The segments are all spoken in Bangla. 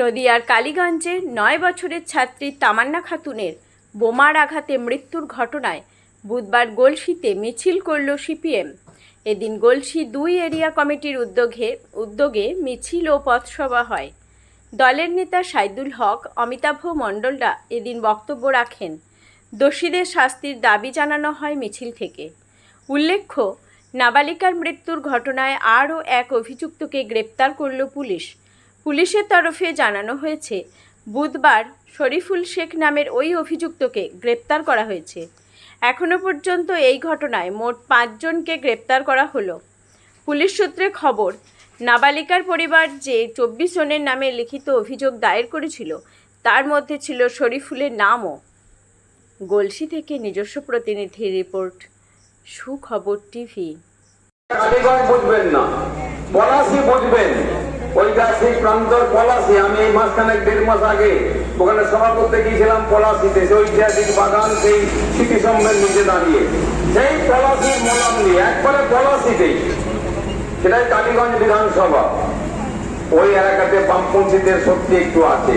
নদিয়ার কালীগঞ্জে নয় বছরের ছাত্রী তামান্না খাতুনের বোমার আঘাতে মৃত্যুর ঘটনায় বুধবার গলসিতে মিছিল করল সিপিএম। এদিন গলসি দুই এরিয়া কমিটির উদ্যোগে উদ্যোগে মিছিল ও পথসভা হয়। দলের নেতা সাইদুল হক, অমিতাভ মণ্ডলরা এদিন বক্তব্য রাখেন। দোষীদের শাস্তির দাবি জানানো হয় মিছিল থেকে। উল্লেখ্য, নাবালিকার মৃত্যুর ঘটনায় আরও এক অভিযুক্তকে গ্রেপ্তার করল পুলিশ। পুলিশের তরফে জানানো হয়েছে, বুধবার শরীফুল শেখ নামের ওই অভিযুক্তকে গ্রেপ্তার করা হয়েছে। এখনও পর্যন্ত এই ঘটনায় মোট পাঁচজনকে গ্রেপ্তার করা হলো। পুলিশ সূত্রে খবর, নাবালিকার পরিবার যে চব্বিশ জনের নামে লিখিত অভিযোগ দায়ের করেছিল, তার মধ্যে ছিল শরীফুলের নামও। গলসি থেকে নিজস্ব প্রতিনিধি রিপোর্ট, সুখবর টিভি। বুঝবেন না বুঝবেন। ঐতিহাসিক প্রান্তর পলাশি, আমি এই মাসখানেক দেড় মাস আগে ওখানে সভা করতে গিয়েছিলাম পলাশিতে। সেই ঐতিহাসিক বাগান, সেই স্মৃতি সম্মেলন নিচে দাঁড়িয়ে। সেই পলাশির মোলাম নিয়ে একবারে পলাশিতেই। সেটাই কালীগঞ্জ বিধানসভা। ওই এলাকাতে বামপন্থীদের শক্তি একটু আছে।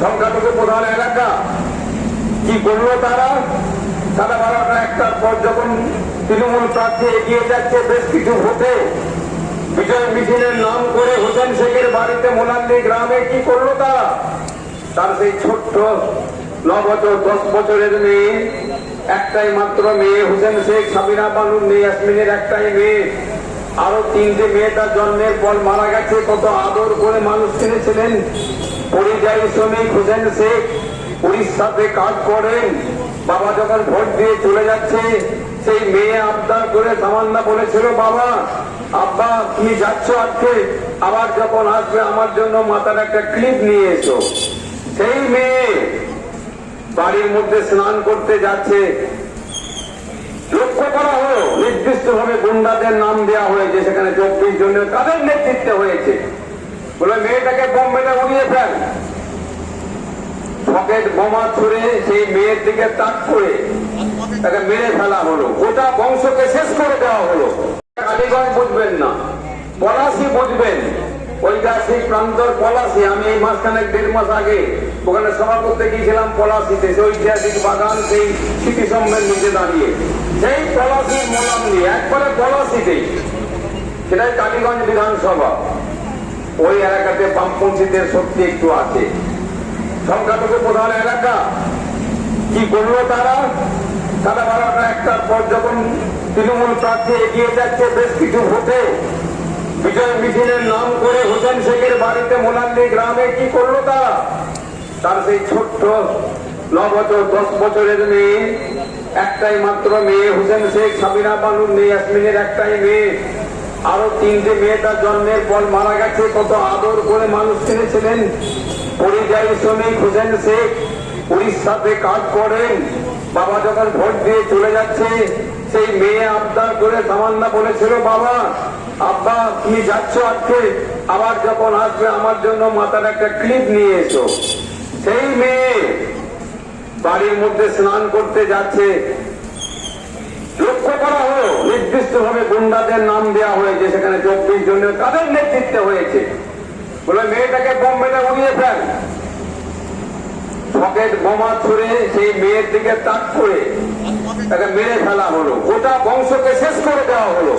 সংখ্যালঘু প্রধান এলাকা, কি করল তারা? সাদা বারোটা একটার পর যখন তৃণমূল প্রার্থী এগিয়ে যাচ্ছে, বেশ কিছু ভোটে বিজয় মিছিলের নাম করে হোসেন শেখের বাড়িতে মোলান্দি গ্রামে কি করল তারা তার সেই ছোট্ট ন বছর দশ বছরের মেয়ে, একটাই মাত্র মেয়ে, হোসেন শেখ, সাবিনা বানুর মেয়ে ইয়াসমিনের একটাই মেয়ে। আরও তিনটে মেয়ে তার জন্মের পর মারা গেছে। কত আদর করে মানুষ কিনেছিলেন। পরিযায়ী শ্রমিক হোসেন শেখ উড়িষ্যাতে কাজ করেন। বাবা যখন ভোট দিয়ে চলে যাচ্ছে, সেই মেয়ে আবদার করে তামান্না বলেছিল, বাবা আব্বা, তুমি যাচ্ছ আজকে? আবার যখন আসবে, আমার জন্য মাথার একটা ক্লিপ নিয়ে এসো। সেই মেয়ে বাড়ির মধ্যে স্নান করতে যাচ্ছে। লক্ষ্য করা হলো নির্দিষ্ট ভাবে গুন্ডাদের নাম দেওয়া হয়েছে সেখানে চব্বিশ জনের, তাদের নেতৃত্বে হয়েছে। বলে, মেয়েটাকে বোম্বেটা উড়িয়ে ফেল। পকেট বোমা ছুড়ে সেই মেয়ের দিকে তাক করে তাকে মেরে ফেলা হলো। গোটা বংশকে শেষ করে দেওয়া হলো। কালীগঞ্জ বুঝবেন না। পলাশি বুঝবেন। ঐতিহাসিক প্রান্তর পলাশি, আমি এই মাসখানেক দেড় মাস আগে ওখানে সভা করতে গিয়েছিলাম পলাশিতে, সেই ঐতিহাসিক বাগান, সেই স্মৃতি সম্মেলন নিচে দাঁড়িয়ে। সেই পলাশির মোলাম নিয়ে, একবারে পলাশিতেই, সেটাই কালীগঞ্জ বিধানসভা। ওই এলাকাতে বামপন্থীদের শক্তি একটু আছে। সংখ্যালঘু প্রধান এলাকা, কি করল তারা? সাদা বারোটা একটার পর যখন তৃণমূল প্রার্থী এগিয়ে যাচ্ছে, বেশ কিছু ভোটে বিজয় মিছিলের নাম করে হোসেন শেখের বাড়িতে মোলান্দি গ্রামে কি করল তারা তার সেই ছোট্ট ন বছর দশ বছরের মেয়ে, একটাই মাত্র মেয়ে, হোসেন শেখ, সাবিনা বানুর মেয়ে, ইয়াসমিনের একটাই মেয়ে। আরও তিনটে মেয়ে তার জন্মের পর মারা গেছে। কত আদর করে মানুষ কিনেছিলেন পরিযায়ী শ্রমিক হোসেন শেখ, উড়িষ্যাতে কাজ করেন। বাবা যখন ভোট দিয়ে চলে যাচ্ছে, সেই মেয়ে আবদার করে তামান্না বলেছিল, বাবা, আব্বা, তুমি যাচ্ছ আজকে, আবার যখন আসবে আমার জন্য মাথার একটা ক্লিপ নিয়ে এসো। সেই মেয়ে বাড়ির মধ্যে স্নান করতে যাচ্ছে। লক্ষ্য করা হলো নির্দিষ্ট ভাবে গুন্ডাদের নাম দেওয়া হয়েছে, সেখানে চব্বিশ জনের তাদের নেতৃত্বে হয়েছে? বলে মেয়েটাকে বোম্বেটা উড়িয়ে ফেল। পকেট বোমা ছুড়ে সেই মেয়ের দিকে তাক করে তাকে মেরে ফেলা হলো। গোটা বংশকে শেষ করে দেওয়া হলো।